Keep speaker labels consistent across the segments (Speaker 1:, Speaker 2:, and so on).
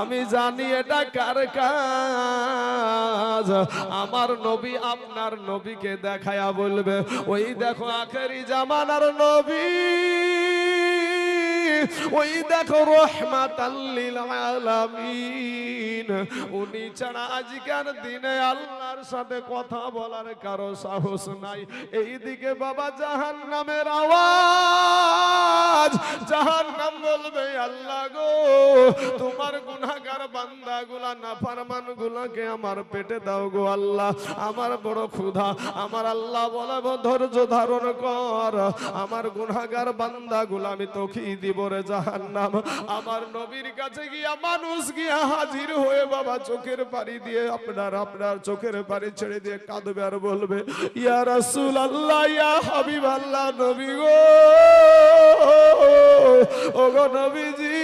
Speaker 1: আমি জানি এটা কার কাজ। আমার নবী আপনার নবীকে দেখায়া বলবে, ওই দেখো আখেরি জামানার নবী। ওই দেখো উনি ছাড়া আজকের দিনে আল্লাহর সাথে কথা বলার কারও সাহস নাই। বাবা আওয়াজ। বলবে, আল্লাহ গো, তোমার আমার পেটে দাও গো আল্লাহ। আমার বড় ক্ষুধা, আমার আল্লাহ বলব ধৈর্য ধারণ কর। আমার গুনাহগার বান্দাগুলা আমি তোকে দিব রে জাহান্নাম। আমার নবীর কাছে গিয়া মানুষ গিয়া হাজির হয়ে বাবা চোখের পানি দিয়ে আপনার আপনার চোখের পানি ছেড়ে দিয়ে কাঁদবে আর বলবে, ইয়া রাসুল আল্লাহ ইয়া হাবিব আল্লাহ নবী গো। ও গো নবীজি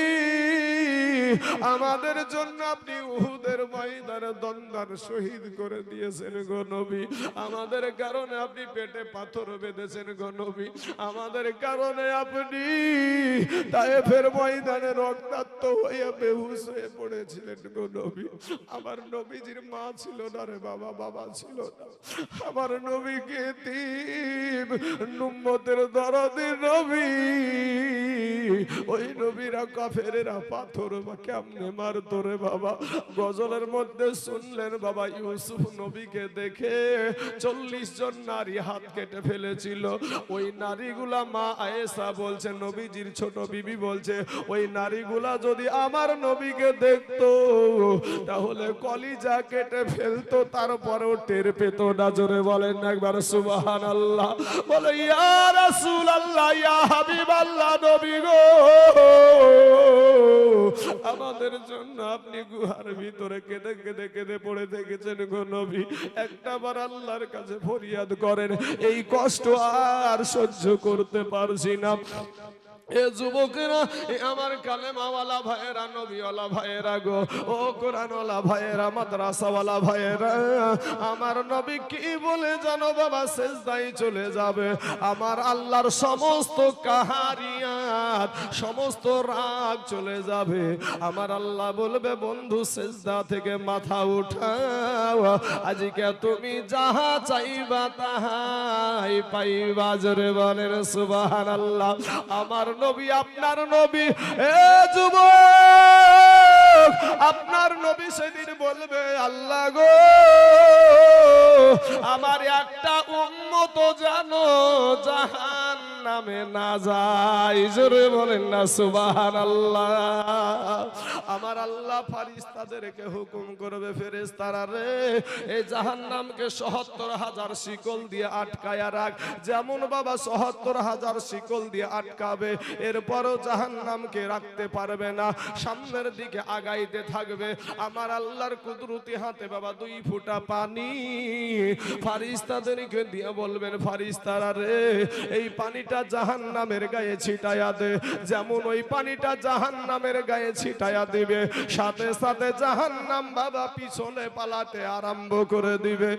Speaker 1: আমাদের জন্য আপনি উহুদের ময়দানে দ্বন্দ্বার শহীদ করে দিয়েছেন গো নবী। আমাদের কারণে আপনি পেটে পাথর বেঁধেছেন গো নবী। আমাদের কারণে আপনি তায়েফের ময়দানে রক্তাক্ত হয়ে বেহুশ হয়ে পড়েছিলেন গো নবী। আমার নবীজির মা ছিল না রে বাবা বাবা ছিল না। আমার নবীকে তিব নুম্মতের দরদি নবী। ওই নবীরা কাফেরেরা পাথর বা কেমনে মারতো রে বাবা। গজলের মধ্যে শুনলেন বাবা, ইউসুফ নবীকে দেখে চল্লিশ জন নারী হাত কেটে ফেলেছিল। ওই নারীগুলা মা আয়েশা বলছে, নবীজির ছোট বিবি বলছে, ওই নারীগুলা যদি আমার নবীকে দেখতো, তাহলে কলিজা কেটে ফেলতো, তারপরেও টের পেত না। জোরে বলেন একবার সুবাহান আল্লাহ বলে, ইয়া রাসূল আল্লাহ ইয়া হাবিব আল্লাহ নবী গো। আমাদের জন্য আপনি গুহার ভিতরে কেঁদে কেঁদে কেঁদে পড়ে দেখেছেন গো নবী। একটা বার আল্লাহর কাছে ফরিয়াদ করেন, এই কষ্ট আর সহ্য করতে পারছি না। এ যুবকেরা, এ আমার কালেমাওয়ালা ভাইয়েরা, নবীওয়ালা ভাইয়েরা গো, ও কোরআনওয়ালা ভাইয়েরা, মাদ্রাসাওয়ালা ভাইয়েরা, আমার নবী কি বলে জানো বাবা শেষদাই চলে যাবে। আমার আল্লাহর সমস্ত কাহারিয়াত, সমস্ত রাগ চলে যাবে। আমার আল্লাহ বলবে, বন্ধু শেষদা থেকে মাথা উঠাও। আজকে তুমি যাহা চাইবা তাহাই পাইবা, জোরে বলেন সুবাহান আল্লাহ আমার নবী, আপনার নবী। এ যুব আপনার নবী সেদিন বলবে, আল্লাহ গো, আমার একটা উন্নত জানো জাহান নামে না যায়। জোরে বলেন না সুবাহান আল্লাহ আমার আল্লাহ ফারিস্তাদেরকে হুকুম করবে ফেরেস্তারা রে, এই জাহান্নামকে সহত্তর হাজার শিকল দিয়ে আটকায়া রাখ। যেমন বাবা সহত্তর হাজার শিকল দিয়ে আটকাবে, এরপরও জাহান্নামকে রাখতে পারবে না। সামনের দিকে আগাইতে থাকবে। আমার আল্লাহর কুদরতি হাতে বাবা দুই ফুটা পানি। ফারিস্তাদেরকে দিয়ে বলবেন ফারিস্তারা রে, এই পানিটা জাহান্নামের গায়ে ছিটায়া দে। যেমন ওই পানিটা জাহান্নামের গায়ে ছিটায়া দিবে, সাথে সাথে জাহান্নাম বাবা পিছনে পালাতে আরম্ভ করে দিবে।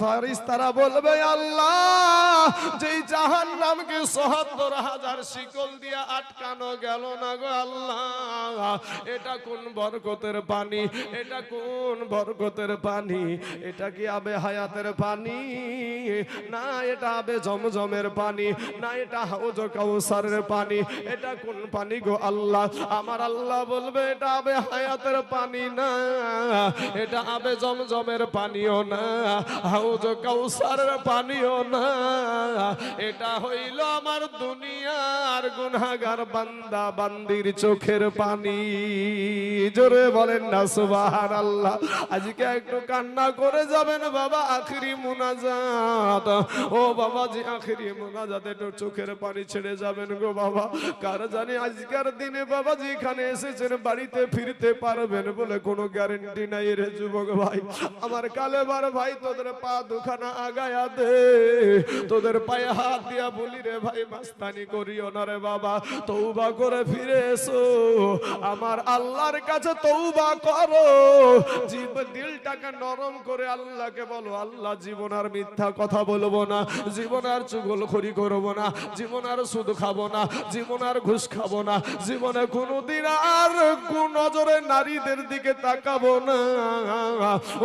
Speaker 1: ফারিস্তারা বলবে, আল্লাহ, যেই জাহান্নামকে সহত্তর হাজার শিকল দিয়ে আটকানো গেল না গো আল্লাহ। এটা কোন বরকতের পানি? এটা কোন বরকতের পানি? এটা কি আবে হায়াতের পানি? না, এটা আবে জমজমের পানি। না, এটা হাউজ কাউসারের পানি। এটা কোন পানি গো আল্লাহ? আমার আল্লাহ বলবে, এটা আবে হায়াতের পানি না, এটা আবে জমজমের পানিও না হাউজ কাউসারের পানিও না। এটা হইল আমার দুনিয়ার গুনাগার বান্দা, বান্দির চোখের পানি। জোরে বলেন না সুবাহান আল্লাহ আজকে একটু কান্না করে যাবেন বাবা, আখরি মুনাজাত। ও বাবা জি আখরি মুনাজাত একটু চোখের পানি ছেড়ে যাবেন গো বাবা। কার জানি আজকের দিনে বাবা যেখানে এসেছেন বাড়িতে ফিরতে পারবেন বলে কোনো গ্যারেন্টি নাই রে যুবক ভাই। আমার কালেবার ভাই তোদের পা দুখানা আগায়া দে। তোদের পায়ে হাত দিয়া বলি রে ভাই, মাস্তানি করিও না রে বাবা। তৌবা করে ফিরে এসো। আমার আল্লাহর কাছে তৌবা করো। জীব দিলটাকে নরম করে আল্লাহকে বলো, আল্লাহ জীবন আর মিথ্যা কথা বলব না। জীবন আর চুগলখড়ি করব না, জীবন আর সুদ খাব না, জীবন আর ঘুষ খাব না, জীবনে কোনোদিন আর কু নজরে নারীদের দিকে তাকাবো না।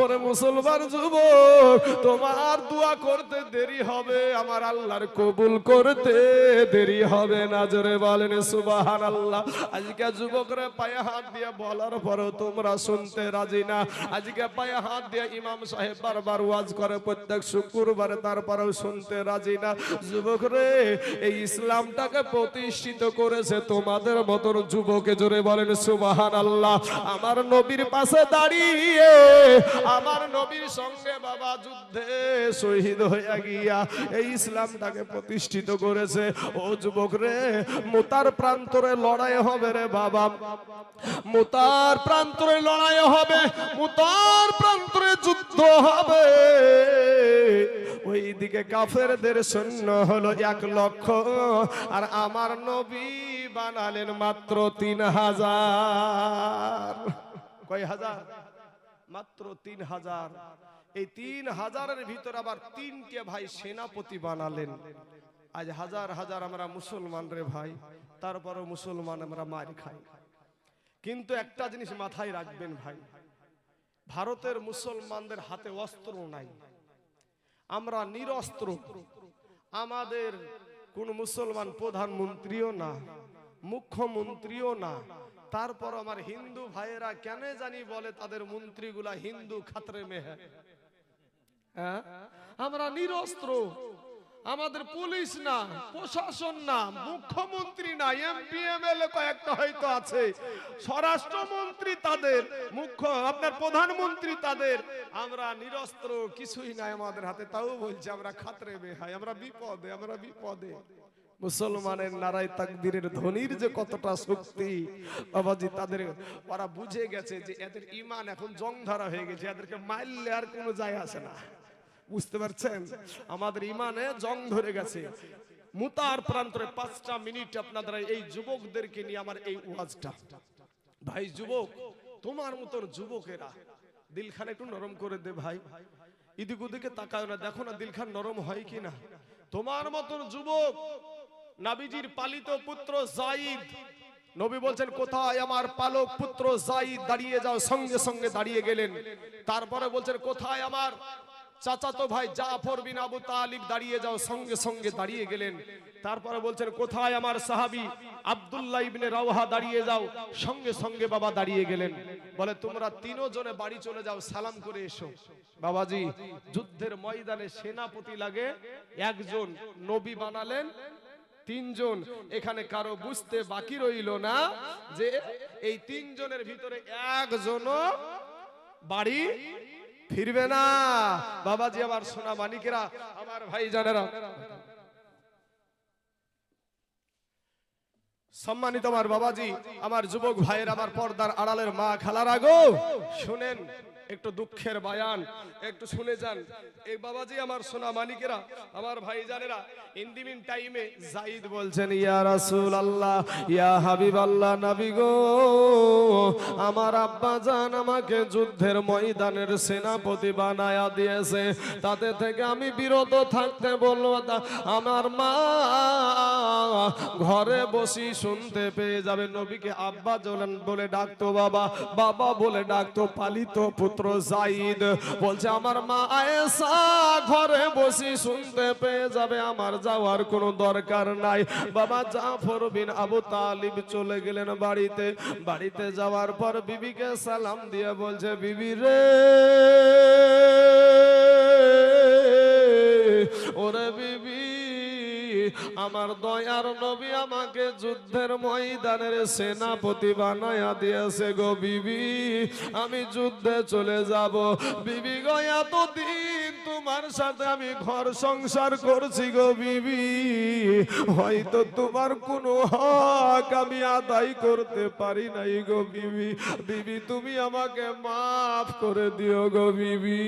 Speaker 1: ওরে মুসলমান যুবক, তোমার দোয়া করতে দেরি হবে, আমার আল্লাহর কবুল করতে দেরি হবে না, জোরে বলেন সুবাহান আল্লাহ আজকে যুবকরা পায়ে হাত দিয়ে বলার পরও তোমরা শুনতে রাজি না। আজকে পায়ে হাত দিয়ে ইমাম সাহেব বারবার ওয়াজ করে, প্রত্যেক শুক্রবারে তারপরেও শুনতে রাজি না। যুবক রে এই ইসলামটাকে প্রতিষ্ঠিত করেছে তোমাদের মতন যুবকে জোরে বলেন সুবাহান আল্লাহ আমার নবীর পাশে দাঁড়িয়ে, আমার নবীর সঙ্গে বাবা যুদ্ধে শহীদ হয়ে গিয়া এই ইসলামটাকে প্রতিষ্ঠিত করেছে। ও যুবক রে, মোতার প্রান্তরে লড়াই হবে রে বাবা। মোতার প্রান্তরে লড়াই হবে, মোতার প্রান্তরে যুদ্ধ হবে। ওই দিকে কাফেরদের সৈন্য হলো এক লক্ষ। আর আমার নবী বানালেন মাত্র তিন হাজার। কয় হাজার? মাত্র তিন হাজার। এই তিন হাজারের ভিতর আবার তিনটে ভাই সেনাপতি বানালেন। আজ হাজার হাজার আমরা মুসলমান রে ভাই, তারপরও মুসলমান আমরা মার খাই। কিন্তু একটা জিনিস মাথায় রাখবেন ভাই, ভারতের মুসলমানদের হাতে অস্ত্র নাই। আমরা নিরস্ত্র। আমাদের কোন মুসলমান প্রধানমন্ত্রীও না, মুখ্যমন্ত্রীও না। তারপর আমার হিন্দু ভাইয়েরা কেন জানি বলে তাদের মন্ত্রীগুলা হিন্দু খাতরে মেহে। হ্যাঁ? আমরা নিরস্ত্র। আমাদের পুলিশ না, প্রশাসন না, মুখ্যমন্ত্রী না এমপি এমএলএ কয়েকটা হয়তো আছে। স্বরাষ্ট্রমন্ত্রী তাদের, মুখ্য, আপনার প্রধানমন্ত্রী তাদের। আমরা নিরস্ত্র, কিছুই নাই আমাদের হাতে। তাও বলছে, আমরা খাতরে বেহাই আমরা বিপদে আমরা বিপদে। মুসলমানের নারায় তাকবীরের ধ্বনির যে কতটা শক্তি, বাবাজি, তাদের, ওরা বুঝে গেছে যে এদের ইমান এখন জং ধরা হয়ে গেছে, এদেরকে মারলে আর কোনো যায় আসে না। বুঝতে পারছেন? আমাদের ইমানে জং ধরে গেছে। মুতার প্রান্তরে পাঁচটা মিনিট আপনাদের এই যুবকদেরকে নিয়ে আমার এই ওয়াজটা। ভাই, যুবক, তোমার মতন যুবকেরা, দিলখান একটু নরম করে দে ভাই। এদিক ওদিকে তাকায় না, দেখো না দিলখান নরম হয় কি না তোমার মতন যুবক, নাবিজির পালিত পুত্র জাইদ। নবী বলছেন, কোথায় আমার পালক পুত্র জাইদ দাঁড়িয়ে যাও, সঙ্গে সঙ্গে দাঁড়িয়ে গেলেন। তারপরে বলছেন, কোথায় আমার চাচাতো ভাই জাফর বিন আবু তালিব দাঁড়িয়ে যাও, সঙ্গে সঙ্গে দাঁড়িয়ে গেলেন। তারপরে বলছেন, কোথায় আমার সাহাবী? আব্দুল্লাহ ইবনে রাওহা দাঁড়িয়ে যাও, সঙ্গে সঙ্গে বাবা দাঁড়িয়ে গেলেন। বলে, তোমরা তিনও জনে বাড়ি চলে যাও, সালাম করে এসো। বাবাজি, যুদ্ধের ময়দানে সেনাপতি লাগে, একজন নবী বানালেন, তিনজন। এখানে কারও বুঝতে বাকি রইল না যে, এই তিনজনের ভিতরে একজনও বাড়ি ফিরবে না। বাবাজি আমার সোনা মানিকেরা, আমার ভাই জানেরা সম্মানিত আমার বাবাজি, আমার যুবক ভাইয়ের আমার পর্দার আড়ালের মা খালার আগো, শুনেন। একটু দুঃখের বায়ান, একটু শুনে যান। এই বাবাজি আমার সোনা মানিকেরা, আমার ভাই জানেরা ইন্দিমিন টাইমে জাইদ বলছেন, ইয়া রাসূল আল্লাহ ইয়া হাবিব আল্লাহ নবী গো, আমার আব্বা জান আমাকে যুদ্ধের ময়দানের সেনাপতি বানায়া দিয়েছে। তাতে থেকে আমি বিরত থাকতে বলব তা, আমার মা ঘরে বসি শুনতে পেয়ে যাবে। নবীকে আব্বা বলে ডাকতো বাবা বাবা বলে ডাকতো, পালিত পুত্র জাইদ। বলছে, আমার মা আয়েশা ঘরে বসি শুনতে পেয়ে যাবে, আমার যাওয়ার কোনো দরকার নাই। বাবা জাফর বিন আবু তালিব চলে গেলেন বাড়িতে। বাড়িতে যাওয়ার পর বিবিকে সালাম দিয়ে বলছে, বিবি রে, ওরে বিবি আমার দয়ার নবী আমাকে যুদ্ধের ময়দানের সেনাপতি বানায়া দিয়েছে গো বিবি। আমি যুদ্ধে চলে যাব। বিবি গয়া তো এতদিন তোমার সাথে আমি ঘর সংসার করছি গো বিবি। হয়তো তোমার কোনো হক আমি আদায় করতে পারি নাই গো বিবি। বিবি, তুমি আমাকে মাফ করে দিও গো বিবি।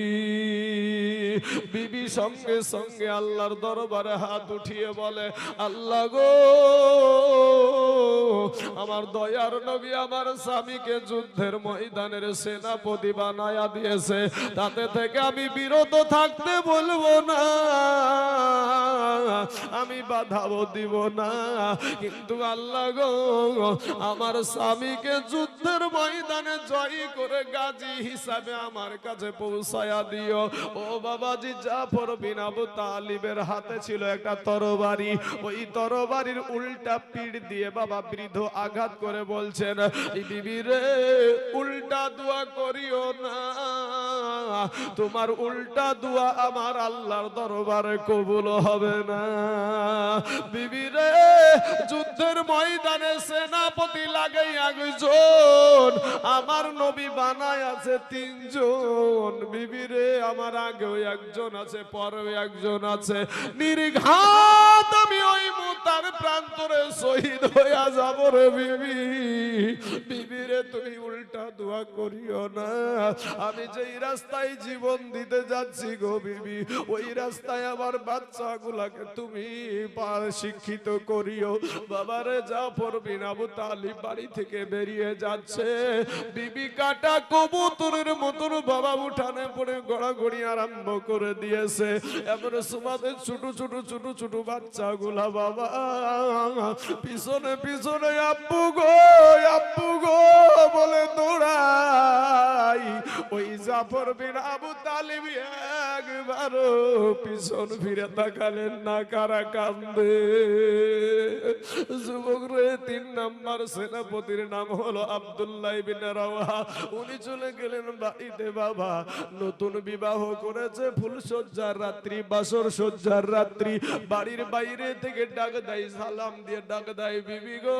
Speaker 1: বিবি সঙ্গে সঙ্গে আল্লাহর দরবারে হাত উঠিয়ে বলে, আল্লাহ গো, আমার দয়ার নবী আমার স্বামীকে যুদ্ধের ময়দানের সেনাপতি বানায়া দিয়েছে। তাতে থেকে আমি বিরত থাকতে বলব না। আমি বাধাও দিব না। কিন্তু আল্লাহ গো, আমার স্বামীকে যুদ্ধের ময়দানে জয় করে গাজী হিসাবে আমার কাছে পৌঁছায়া দিও। ও বাবাজি, জাফর বিন আবু তালিবের হাতে ছিল একটা তরবারি। ওই তরবারির উল্টা পিঠ দিয়ে বাবা বৃদ্ধ আঘাত করে বলছেন বিবি রে, উল্টা দোয়া করিও না। তোমার উল্টা দোয়া আমার আল্লাহর দরবারে কবুল হবে না। বিবি রে, যুদ্ধের ময়দানে সেনাপতি লাগে একজন, আমার নবী বানায় আছে তিনজন। বিবি রে, আমার আগেও একজন আছে, পরেও একজন আছে। নির্ঘাত আমি ওই মুতার প্রান্তরে শহীদ হইয়া যাব রে বিবি। বিবি রে, তুমি উল্টা দোয়া করিও না। আমি যেই রাস্তায় জীবন দিতে যাচ্ছি গো বিবি। ওই রাস্তায় আমার বাচ্চাগুলাকে তুমি পার শিক্ষিত করিও। বাবারে জাফর বিন আবু তালিব বাড়ি থেকে বেরিয়ে যাচ্ছে। বিবি কাটা কবুতরের মতন বাবা উঠানে পড়ে গড়াগড়ি আরম্ভ করে দিয়েছে। এমন সুমাদের ছোট ছোট ছোট ছোট বাচ্চাগুলা বাবা। পিছনে পিছনে, আব্বু গো আব্বু গো, বলে দৌড়াই। ওই জাফর বিন আবু তালিব একবারও পিছন ফিরে তাকালেন না কারা কান্দে যুবক রে তিন নাম্বার সেনাপতির নাম হলো আব্দুল্লাহ বিন রাওয়া উনি চলে গেলেন বাড়িতে, বাবা। নতুন বিবাহ করেছে ফুল সজ্জার রাত্রি, বাসর সজ্জার রাত্রি। বাড়ির বাইরে থেকে ডাক দেয়, সালাম দিয়ে ডাক দেয়, বিবি গো,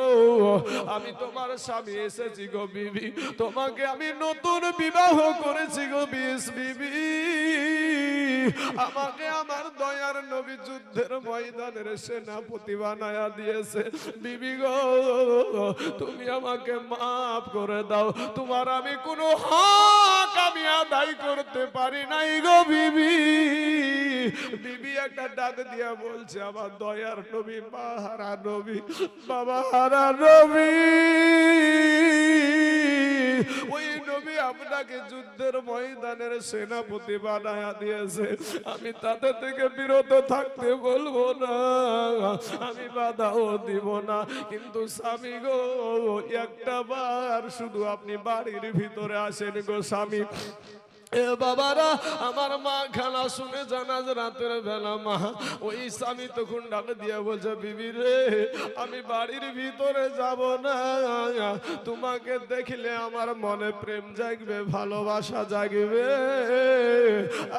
Speaker 1: আমি তোমার স্বামী এসেছি গো, বিবি। তোমাকে আমি নতুন বিবাহ করেছি গো বিস বিবি। আমাকে আমার দয়ার নবী যুদ্ধের ময়দানের সেনাপতি বানায়া দিয়েছে। বিবি গো, তুমি আমাকে মাফ করে দাও। তোমার আমি কোনো হক আমি আদায় করতে পারি নাই গো বিবি। বিবি একটা ডাক দিয়া বলছে, আমার দয়ার নবী, মাহারা নবী বাবা হারা নবী। ওই নবী আপনাকে যুদ্ধের ময়দানের সেনাপতি বানায়া দিয়েছে। আমি তাদের থেকে বিরত থাকতে বলব না, আমি বাধাও দিব না। কিন্তু স্বামী গো, একটা বার শুধু আপনি বাড়ির ভিতরে আসেন গো স্বামী। এ বাবারা, আমার মা খেলা শুনে জানাজ রাতের বেলা, মা, ওই স্বামী তখন ডাক দিয়ে বলছে, বিবি রে, আমি বাড়ির ভিতরে যাব না। তোমাকে দেখলে আমার মনে প্রেম জাগবে, ভালোবাসা জাগবে।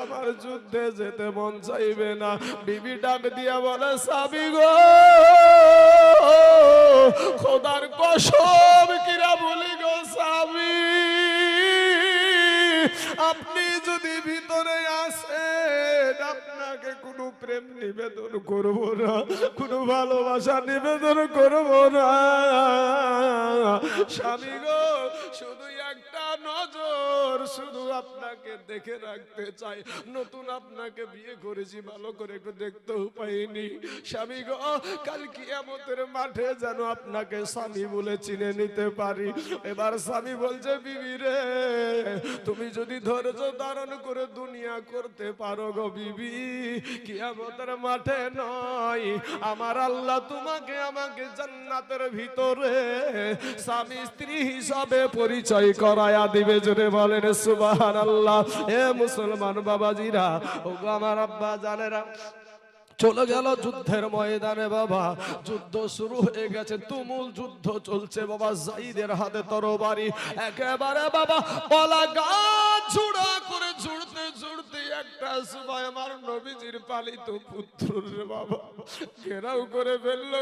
Speaker 1: আমার যুদ্ধে যেতে মন চাইবে না। বিবি ডাক দিয়ে বলে, স্বামী গো, খোদার কসম কিরা বলি গো, স্বামী। আপনি যদি ভিতরে আসেন, আপনাকে কোনো প্রেম নিবেদন করব না, কোনো ভালোবাসা নিবেদন করব না। স্বামী গো, শুধু একটা নজর, শুধু আপনাকে দেখে রাখতে চাই। নতুন আপনাকে বিয়ে করেছি, ভালো করে একটু পাইনি স্বামী গো, কাল কিয়ামতের মাঠে যেন আপনাকে স্বামী বলে চিনে নিতে পারি। এবার স্বামী বলছে, বিবি রে, তুমি যদি ধৈর্য ধারণ করে দুনিয়া করতে পারো গো বিবি, কিয়ামতের মাঠে নয়। আমার আল্লাহ তোমাকে আমাকে জান্নাতের ভিতরে স্বামী স্ত্রী হিসাবে পরিচয় করায়া দিবে জোরে বলেন সুবাহান আল্লাহ এ মুসলমান বাবাজিরা ও আমার আব্বা জানেরা, চলে গেল যুদ্ধের ময়দানে বাবা। যুদ্ধ শুরু হয়ে গেছে, তুমুল যুদ্ধ চলছে বাবা, জাইদের হাতে তরবারি। একেবারে বাবা পলা গা ঝুড়া করে ঝুড়তে ঝুড়তে একটা সময় আমার নবীজির পালিত বাবা ঘেরাও করে ফেলল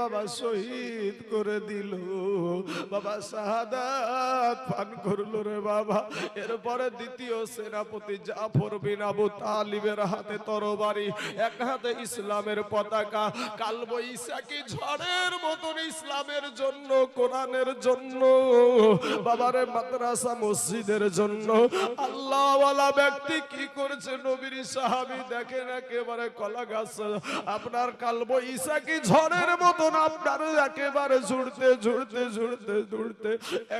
Speaker 1: বাবা শহীদ করে দিল। বাবা পান করল রে বাবা। এরপরে দ্বিতীয় সেনাপতি জাফর বিন আবু তালিবের হাতে তরবারি, এক হাতে ইসলামের পতাকা কালব ইসাকি ঝড়ের মতন ইসলামের জন্য, কোরআনের জন্য। বাবারে মাদ্রাসা মসজিদের জন্য। আল্লাহওয়ালা ব্যক্তি কি করেছে নবীর সাহাবি দেখেন একেবারে কলা গাছ আপনার কালবো ঈসা কি ঝড়ের মতন আপনার একেবারে ঝুড়তে ঝুড়তে ঝুড়তে ঝুড়তে।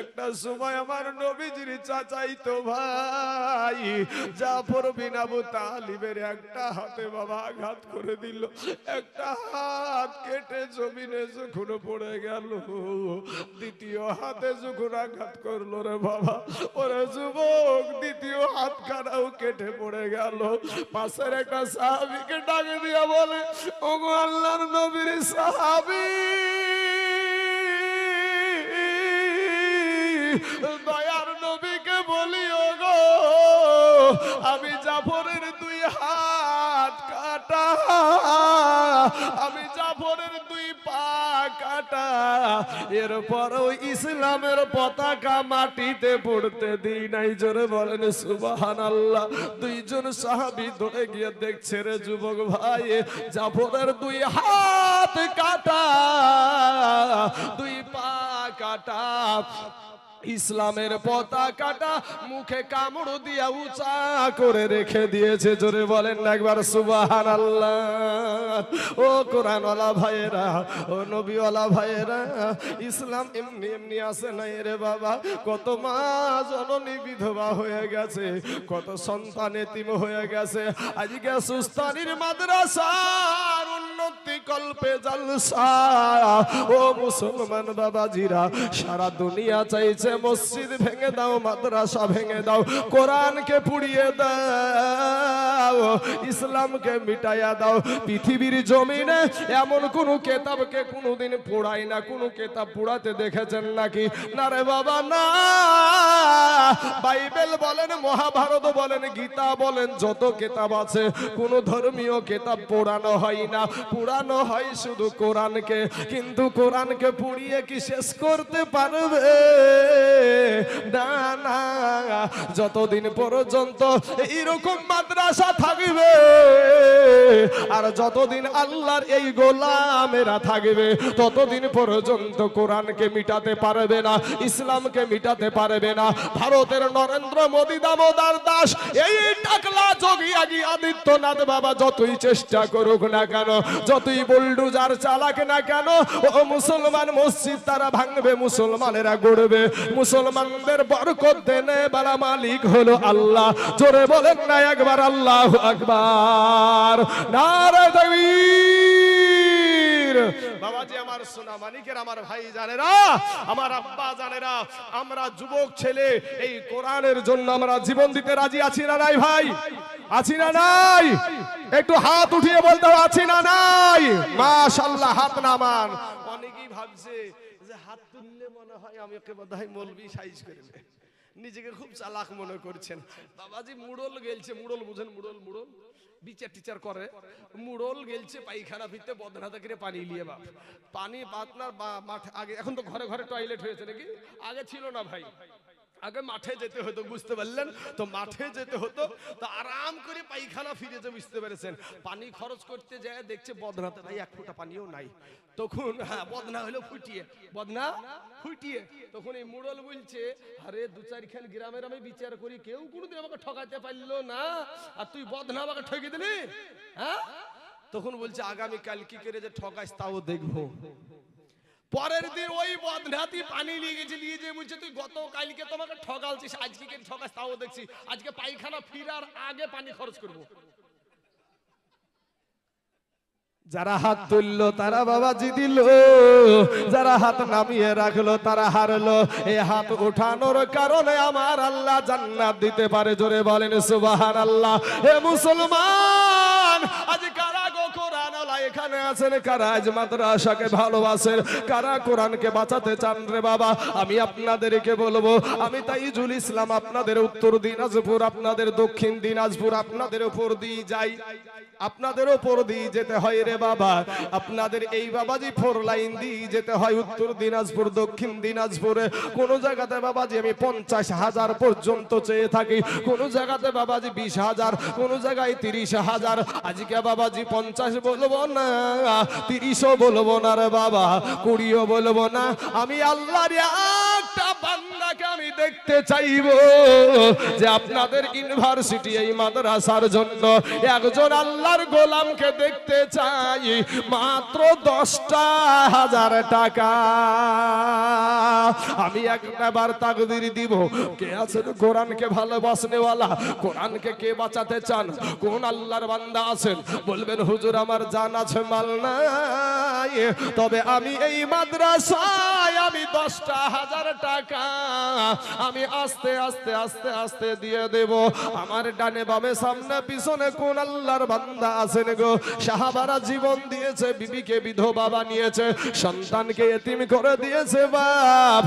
Speaker 1: একটা সময় আমার নবীজির চাচাই তো ভাই জাফর বিন তালিবের একটা হাতে বাবা আঘাত করে দিল। একটা হাত কেটে জমিনে যখন পড়ে গেল, দ্বিতীয় হাতে যখন আঘাত করল রে বাবা, ওরে যুবক, দ্বিতীয় হাত খানাও কেটে পড়ে গেল। পাশের একটা সাহাবিকে ডাকে দিয়া বলে, ওগো আল্লাহর নবীর সাহাবি এরপরও ইসলামের পতাকা মাটিতে পড়তে দিই নাই। জোরে বলেন সুবাহান আল্লাহ দুইজন সাহাবি ধরে গিয়ে দেখছে, রে যুবক ভাই, জাফরের দুই হাত কাটা, দুই পা কাটা। ইসলামের পতাকাটা মুখে কামড় দিয়া উঁচা করে রেখে দিয়েছে। জোরে বলেন একবার সুবাহান আল্লাহ ও কোরআনওয়ালা ভাইয়েরা, ও নবীওয়ালা ভাইয়েরা, ইসলাম এমনি এমনি আসে নাই রে বাবা। কত মা জননী বিধবা হয়ে গেছে, কত সন্তান এতিম হয়ে গেছে। আজকে সুস্তানির মাদ্রাসার উন্নতি কল্পে জালসা। ও মুসলমান বাবাজিরা, সারা দুনিয়া চাইছে মসজিদ ভেঙে দাও, মাদ্রাসা ভেঙে দাও, কোরআনকে পুড়িয়ে দাও, ইসলামকে মিটাইয়া দাও। পৃথিবীর জমিনে এমন কোন কেতাবকে কোনোদিন পোড়াই না, কোন কেতাব পোড়াতে দেখেছেন নাকি? না রে বাবা, না। বাইবেল বলেন, মহাভারত বলেন, গীতা বলেন, যত কেতাব আছে, কোন ধর্মীয় কেতাব পোড়ানো হয় না। পুরানো হয় শুধু কোরআনকে, কিন্তু কোরআনকে পুড়িয়ে কি শেষ করতে পারবে? যতদিন পর্যন্ত এইরকম মাদ্রাসা থাকবে, আর যতদিন আল্লাহর এই গোলামেরা থাকবে, ততদিন পর্যন্ত কোরআনকে মিটাতে পারবে না, ইসলামকে মিটাতে পারবে না। ভারতের নরেন্দ্র মোদী দামোদর দাস, এই টাকলা যোগী আগি আদিত্যনাথ বাবা যতই চেষ্টা করুক না কেন, যতই বুলডুজার চালাক না কেন, ও মুসলমান মসজিদ তারা ভাঙবে, মুসলমানেরা গড়বে, মুসলমানদের বরকত দেনে বালা মালিক হলো আল্লাহ। জোরে বলেন না একবার আল্লাহ আকবার। তাকবীর বাবাজি, আমার সোনা মানিকের, আমার ভাই জানেরা, আমার আব্বা জানেরা, আমরা যুবক ছেলে, এই কোরআনের জন্য আমরা জীবন দিতে রাজি আছি না নাই ভাই? আছি না নাই? একটু হাত উঠিয়ে বলতে আছি না নাই? হাত নামান। অনেকেই ভাবছে যে হাত তুললে মনে হয় আমি ওকে বোধহয় মলবি সাইজ নিজেকে খুব চালাক মনে করছেন। বাবাজি, মুড়ল গেলছে, মুড়ল বুঝেন, মুড়ল মুড়ল। বিচার টিচার করে মুড়ল গেলছে পায়খানা ফিরতে বদনা থেকে পানি নিয়ে বাপ পানি পাতলার বা- মাঠে আগে এখন তো ঘরে ঘরে টয়লেট হয়েছে নাকি আগে ছিল না ভাই আগে মাঠে যেতে হতো, বুঝতে পারলেন? তো মাঠে যেতে হতো, তো আরাম করে পায়খানা ফিরেছে, বুঝতে পেরেছেন? পানি খরচ করতে যায়, দেখছে বদনাতে নাই, এক ফোঁটা পানিও নাই। তখন হ্যাঁ বদনা হলো ফুটিয়ে। বদনা ফুটিয়ে। তখন এই মুড়ল বলছে, আরে, দু চারখান গ্রামের আমি বিচার করি, কেউ কোনোদিন আমাকে ঠকাতে পারল না। আর তুই বদনা আমাকে ঠকে দিলি? হ্যাঁ? তখন বলছে আগামী কাল কি করে যে ঠকাইস, তাও দেখব। পরের দিন ওই বদনাতি পানি নিয়ে গেছে, নিয়ে যে বলছে, তুই গত কালকে তোমাকে ঠকালছিস আজকে কে ঠকাস তাও দেখছি। আজকে পায়খানা ফিরার আগে পানি খরচ করব। যারা হাত তুললো, তারা বাবাজি দিল। যারা হাত নামিয়ে রাখল, তারা হারলো। এ হাত উঠানোর কারণে আমার আল্লাহ জান্নাত দিতে পারে। জোরে বলেন সুবাহান আল্লাহ হে মুসলমান আজ কারা গো কোরআন এখানে আছেন কারা? ভালোবাসেন। কারা কোরআনকে বাঁচাতে চান রে বাবা? আমি আপনাদেরকে বলব, আমি তাইজুল ইসলাম আপনাদের উত্তর দিনাজপুর, আপনাদের দক্ষিণ দিনাজপুর, আপনাদের উপর দিয়ে যাই। আপনাদের ওপর দিয়ে যেতে হয় রে বাবা। আপনাদের এই বাবাজি ফোর লাইন দিয়ে যেতে হয় উত্তর দিনাজপুর, দক্ষিণ দিনাজপুরে। কোন জায়গাতে বাবাজি আমি পঞ্চাশ হাজার পর্যন্ত চেয়ে থাকি। কোন জায়গাতে বাবাজি বিশ হাজার, কোন জায়গায় তিরিশ হাজার। আজকে বাবাজি পঞ্চাশ বলব না। তিরিশও বলব না রে বাবা, কুড়িও বলব না। আমি আল্লাহর একটা বান্দা আপনাকে আমি দেখতে চাইব যে আপনাদের ইউনিভার্সিটি এই মাদ্রাসার জন্য একজন আল্লাহর গোলামকে দেখতে চাই, মাত্র দশটা হাজার টাকা। আমি একবার তাকদির দিব, কে আছেন কোরআনকে ভালোবাসনেওয়ালা কোরআনকে কে বাঁচাতে চান? কোন আল্লাহর বান্দা আছেন? বলবেন, হুজুর, আমার জান আছে মাল নাই। তবে আমি এই মাদ্রাসায় আমি দশটা হাজার টাকা আমি আস্তে আস্তে আস্তে আস্তে দিয়ে দেব। আমার ডানে বামে সামনে পিছনে কোন আল্লাহর বান্দা আছেন গো? সাহাবারা জীবন দিয়েছে, বিবিকে বিধবা বানিয়েছে, সন্তানকে এতিম করে দিয়েছে বাপ।